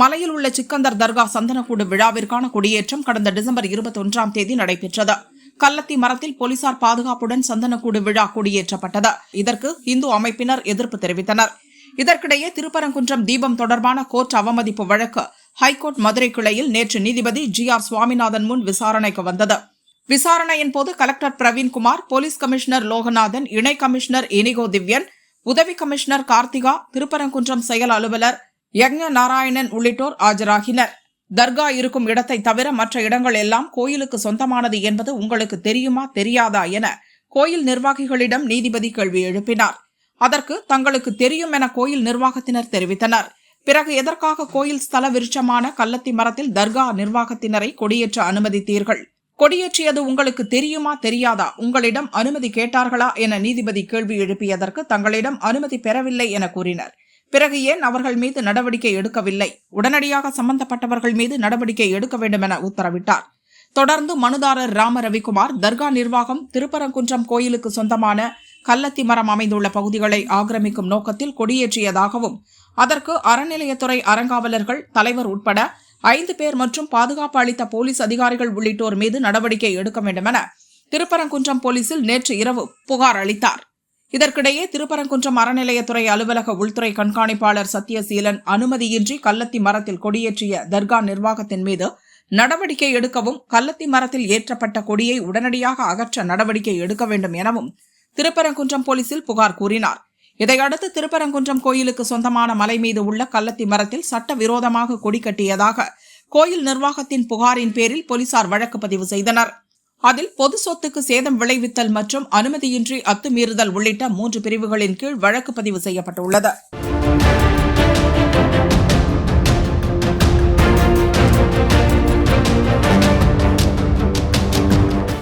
மலையில் உள்ள சிக்கந்தர் தர்கா சந்தனக்கூடு விழாவிற்கான கொடியேற்றம் கடந்த டிசம்பர் இருபத்தொன்றாம் தேதி நடைபெற்றது. கல்லத்தி மரத்தில் போலீசார் பாதுகாப்புடன் சந்தனக்கூடு விழா கொடியேற்றப்பட்டது. இதற்கு இந்து அமைப்பினர் எதிர்ப்பு தெரிவித்தனர். இதற்கிடையே திருப்பரங்குன்றம் தீபம் தொடர்பான கோர்ட் அவமதிப்பு வழக்கு ஹைகோர்ட் மதுரை கிளையில் நேற்று நீதிபதி ஜி ஆர் சுவாமிநாதன் முன் விசாரணைக்கு வந்தது. விசாரணையின் போது collector Praveenkumar police commissioner Loganathan இணை கமிஷனர் இனிகோ திவ்யன் உதவி கமிஷனர் கார்த்திகா திருப்பரங்குன்றம் செயல் அலுவலர் யக்ஞ நாராயணன் உள்ளிட்டோர் ஆஜராகினர். தர்கா இருக்கும் இடத்தை தவிர மற்ற இடங்கள் எல்லாம் கோயிலுக்கு சொந்தமானது என்பது உங்களுக்கு தெரியுமா தெரியாதா என கோயில் நிர்வாகிகளிடம் நீதிபதி கேள்வி எழுப்பினார். அதற்கு தங்களுக்கு தெரியும் என கோயில் நிர்வாகத்தினர் தெரிவித்தனர். பிறகு எதற்காக கோயில் ஸ்தல விருட்சமான கல்லத்தி மரத்தில் தர்கா நிர்வாகத்தினரை கொடியேற்ற அனுமதித்தீர்கள்? கொடியேற்றியது உங்களுக்கு தெரியுமா தெரியாதா? உங்களிடம் அனுமதி கேட்டார்களா என நீதிபதி கேள்வி எழுப்பியதற்கு தங்களிடம் அனுமதி பெறவில்லை என கூறினர். பிறகு ஏன் அவர்கள் மீது நடவடிக்கை எடுக்கவில்லை? உடனடியாக சம்பந்தப்பட்டவர்கள் மீது நடவடிக்கை எடுக்க வேண்டும் என உத்தரவிட்டார். தொடர்ந்து மனுதாரர் ராம ரவிக்குமார் தர்கா நிர்வாகம் திருப்பரங்குன்றம் கோயிலுக்கு சொந்தமான கல்லத்தி மரம் அமைந்துள்ள பகுதிகளை ஆக்கிரமிக்கும் நோக்கத்தில் கொடியேற்றியதாகவும் அதற்கு அறநிலையத்துறை அறங்காவலர்கள் தலைவர் உட்பட ஐந்து பேர் மற்றும் பாதுகாப்பு அளித்த போலீஸ் அதிகாரிகள் உள்ளிட்டோர் மீது நடவடிக்கை எடுக்க வேண்டுமென திருப்பரங்குன்றம் போலீசில் நேற்று இரவு புகார் அளித்தார். இதற்கிடையே திருப்பரங்குன்றம் அறநிலையத்துறை அலுவலக உள்துறை கண்காணிப்பாளர் சத்யசீலன் அனுமதியின்றி கல்லத்தி மரத்தில் கொடியேற்றிய தர்கா நிர்வாகத்தின் மீது நடவடிக்கை எடுக்கவும் கல்லத்தி மரத்தில் ஏற்றப்பட்ட கொடியை உடனடியாக அகற்ற நடவடிக்கை எடுக்க வேண்டும் எனவும் திருப்பரங்குன்றம் போலீசில் புகார் கூறினார். இதையடுத்து திருப்பரங்குன்றம் கோயிலுக்கு சொந்தமான மலை மீது உள்ள கல்லத்தி மரத்தில் சட்டவிரோதமாக கொடி கட்டியதாக கோயில் நிர்வாகத்தின் புகாரின் பேரில் போலீசார் வழக்கு பதிவு செய்தனர். அதில் பொது சொத்துக்கு சேதம் விளைவித்தல் மற்றும் அனுமதியின்றி அத்துமீறுதல் உள்ளிட்ட மூன்று பிரிவுகளின் கீழ் வழக்கு பதிவு செய்யப்பட்டுள்ளது.